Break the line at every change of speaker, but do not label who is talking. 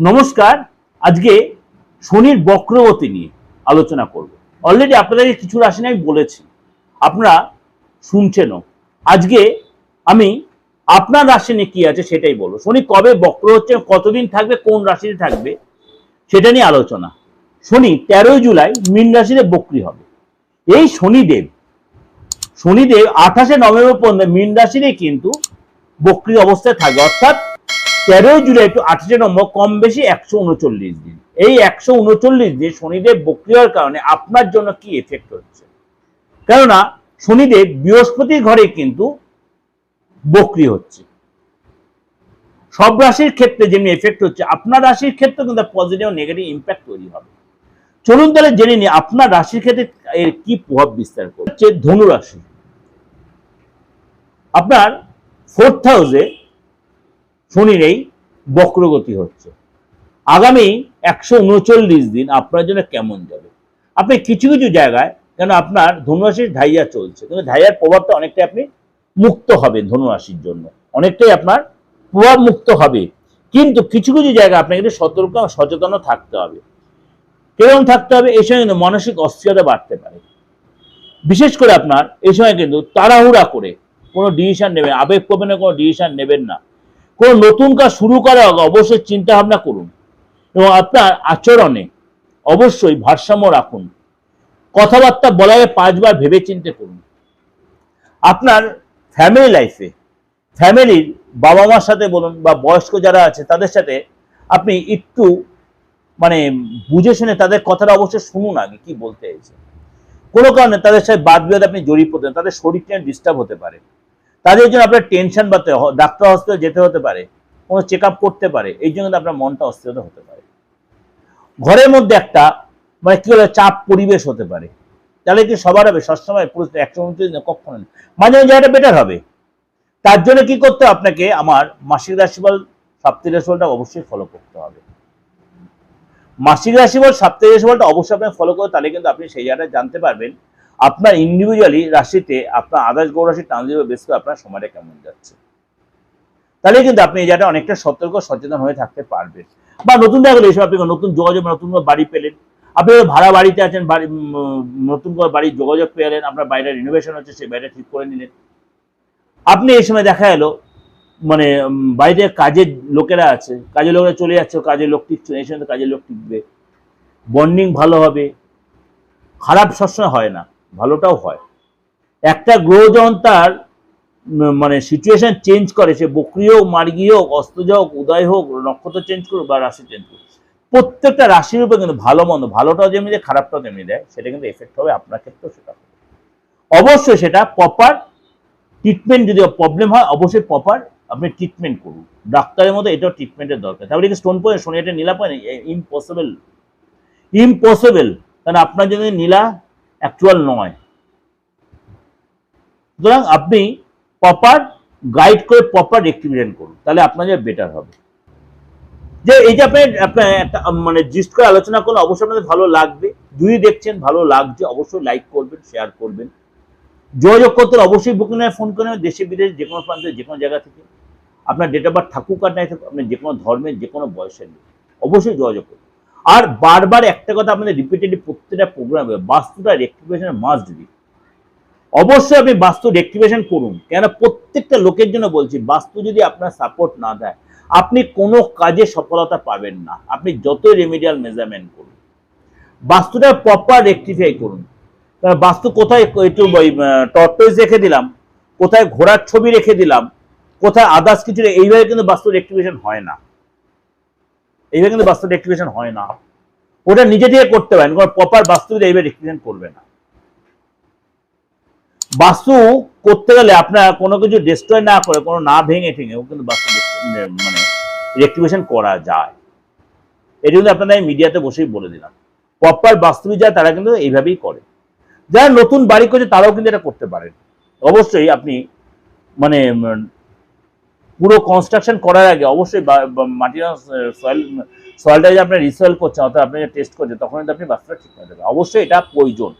নমস্কার, আজকে শনির বক্রগতি নিয়ে আলোচনা করব। অলরেডি আপনাদেরকে কিছু রাশি আমি বলেছি। আপনারা শুনছেনও। আজকে আমি আপনার রাশি নিয়ে কি আছে সেটাই বলব। শনি কবে বক্র হচ্ছে, কতদিন থাকবে, কোন রাশিতে থাকবে, সেটা নিয়ে আলোচনা। শনি তেরোই জুলাই মীন রাশিতে বক্রি হবে। এই শনিদেব শনিদেব আঠাশে নভেম্বর পর্যন্ত মীন রাশিতে কিন্তু বক্রি অবস্থায় থাকবে। অর্থাৎ তেরোই জুলাই টু আঠাশে নম্বর, কম বেশি একশো উনচল্লিশ দিন। এই একশো উনচল্লিশ দিন শনিদেব বক্রি হওয়ার কারণে আপনার জন্য কি এফেক্ট হচ্ছে? কেননা, শনিদেব বৃহস্পতির ঘরে কিন্তু বক্রি হচ্ছে। সব রাশির ক্ষেত্রে যেমনি এফেক্ট হচ্ছে, আপনার রাশির ক্ষেত্রে কিন্তু পজিটিভ নেগেটিভ ইম্প্যাক্ট তৈরি হবে। চলুন তাহলে জেনে নিই, আপনার রাশির ক্ষেত্রে এর কি প্রভাব বিস্তার করছে ধনু রাশি। আপনার ফোর্থ হাউসে শনির এই বক্রগতি হচ্ছে। আগামী একশো উনচল্লিশ দিন আপনার জন্য কেমন যাবে? আপনি কিছু কিছু জায়গায় কেন আপনার ধনুরাশির ঢাইয়া চলছে, কিন্তু ঢাইয়ার প্রভাবটা অনেকটাই আপনি মুক্ত হবেন ধনুরাশির জন্য। অনেকটাই আপনার প্রভাব মুক্ত হবে। কিন্তু কিছু কিছু জায়গায় আপনাকে একটু সতর্ক সচেতন থাকতে হবে। কেরম থাকতে হবে? এই সময় কিন্তু মানসিক অস্থিরতা বাড়তে পারে। বিশেষ করে আপনার এই সময় কিন্তু তাড়াহুড়া করে কোনো ডিসিশন নেবেন আবেগপ্রবণে কোনো ডিসিশন নেবেন না। কোনো নতুন কাজ শুরু করার আগে অবশ্যই চিন্তা ভাবনা করুন এবং আপনার আচরণে অবশ্যই ভারসাম্য রাখুন। কথাবার্তা বলার পাঁচবার ভেবে চিন্তে করুন। আপনার ফ্যামিলি লাইফে ফ্যামিলির বাবা মার সাথে বলুন বা বয়স্ক যারা আছে তাদের সাথে আপনি একটু মানে বুঝে শুনে তাদের কথাটা অবশ্যই শুনুন আগে, কি বলতে চাইছে কোনো কারণে তাদের সাথে বাদ বিবাদ আপনি জড়িয়ে পড়তেন তাদের শরীরটা ডিস্টার্ব হতে পারে। তাদের জন্য আপনার টেনশন বা ডাক্তার হসপিটাল যেতে হতে পারে, কোনো চেক করতে পারে, এই জন্য আপনার মনটা অস্থিরতা হতে পারে। ঘরের মধ্যে একটা মানে কি বলে, চাপ পরিবেশ হতে পারে। তাহলে কি সবার হবে? সবসময় পুরো একশো উনত্রিশ কখনো। মাঝে মাঝে এটা বেটার হবে। তার জন্য কি করতে হবে? আপনাকে আমার মাসিক রাশিফল, সাপ্তাহিক রাশিফলটা অবশ্যই ফলো করতে হবে। মাসিক রাশিফল, সাপ্তাহিক রাশিফলটা অবশ্যই আপনি ফলো করে তাহলে কিন্তু আপনি সেই জায়গাটা জানতে পারবেন আপনার ইন্ডিভিজুয়ালি রাশিতে আপনার আদার্স গৌর রাশি ট্রানজিট বেশ করে আপনার সময়টা কেমন যাচ্ছে। তাহলে কিন্তু আপনি এই জায়গাটা অনেকটা সতর্ক, সচেতন হয়ে থাকতে পারবেন। বা নতুন দেখা গেলে এইসব আপনি নতুন যোগাযোগ, নতুন বাড়ি পেলেন। আপনি ভাড়া বাড়িতে আছেন, বাড়ি নতুন করে বাড়ির যোগাযোগ পেলেন, আপনার বাইরে রিনোভেশন হচ্ছে, সেই বাড়িটা ঠিক করে নিলেন। আপনি এই সময় দেখা গেলো মানে বাইরে কাজের লোকেরা আছে, কাজের লোকেরা চলে যাচ্ছে, কাজের লোক টিকছে, এই সময় কাজের লোক টিকবে। বন্ডিং ভালো হবে। খারাপ সবসময় হয় না। ভালোটাও হয়। একটা গ্রহ যখন তার মানে সিচুয়েশন চেঞ্জ করে, সে বকরি হোক, মার্গি হোক অস্তজ হোক উদয় হোক, নক্ষত্র চেঞ্জ করুক বা রাশি চেঞ্জ করুক, প্রত্যেকটা রাশির উপরে কিন্তু ভালো মন্দ, ভালোটাও যেমনি দেয়, খারাপটাও তেমনি দেয়, সেটা কিন্তু এফেক্ট হবে আপনার ক্ষেত্রেও সেটা। অবশ্যই সেটা প্রপার ট্রিটমেন্ট যদি প্রবলেম হয়, অবশ্যই প্রপার আপনি ট্রিটমেন্ট করুন। ডাক্তারের মধ্যে এটাও ট্রিটমেন্টের দরকার। তারপরে কি স্টোন পয়েন্ট শোনে এটা নীলা পয়েন্ট ইম্পসিবল ইম্পসিবল কারণ আপনার জন্য নীলা অ্যাকচুয়াল নয়। সুতরাং আপনি প্রপার গাইড করে প্রপার রেক্টিফিকেশন করুন, তাহলে আপনার বেটার হবে। যে এই যে আপনি মানে জিস্ট করে আলোচনা করলে অবশ্যই আপনাদের ভালো লাগবে। যদি দেখছেন ভালো লাগছে, অবশ্যই লাইক করবেন শেয়ার করবেন। যোগাযোগ করতে অবশ্যই বুকিং ফোন করে দেশে বিদেশে যে কোনো প্রান্তে, যে কোনো জায়গা থেকে। আপনার ডেট অফ বার্থ থাকুক আর নাই থাকুক, আপনি যে কোনো ধর্মের, যে কোনো বয়সের অবশ্যই যোগাযোগ করুন। আর বারবার একটা কথা আপনাদের রিপিটেডলি প্রত্যেকটা প্রোগ্রামে বাস্তুটা রেক্টিফিকেশন মাস্ট দিই অবশ্যই আপনি বাস্তু রেক্টিভেশন করুন। কেন প্রত্যেকটা লোকের জন্য বলছি, বাস্তু যদি আপনার সাপোর্ট না দেয়, আপনি কোনো কাজে সফলতা পাবেন না। আপনি যতই রেমিডিয়াল মেজারমেন্ট করুন। বাস্তুটা প্রপার রেক্টিফাই করুন। বাস্তু কোথায় একটু টর্টয়েস রেখে দিলাম, কোথায় ঘোড়ার ছবি রেখে দিলাম, কোথায় আদার্স কিছু এইভাবে কিন্তু বাস্তু রেক্টিভেশন হয় না। এইভাবে কিন্তু বাস্তু রেক্টিভেশন হয় না। ওটা নিজে থেকে করতে পারেন কোনো প্রপার বাস্তুবিদ এইভাবে রেক্টিভেশন করবে না। বাস্তু করতে গেলে আপনার কোনো কিছু ডিস্ট্রয় না করে, কোনো না ভেঙে ঠেঙে, ও কিন্তু বাস্তু মানে রেক্টিভেশন করা যায়। এটা কিন্তু আপনাদের আমি মিডিয়াতে বসেই বলে দিলাম। প্রপার বাস্তুবিদ যায়, তারা কিন্তু এইভাবেই করে। যারা নতুন বাড়ি করছে তারাও কিন্তু এটা করতে পারেন। অবশ্যই আপনি মানে পুরো কনস্ট্রাকশন করার আগে অবশ্যই মাটির সয়েল সয়েলটা যদি আপনি রিসয়েল করছেন, অর্থাৎ আপনি টেস্ট করছেন তখন কিন্তু আপনি বাস্তুটা ঠিক করে দেবেন। অবশ্যই এটা প্রয়োজন।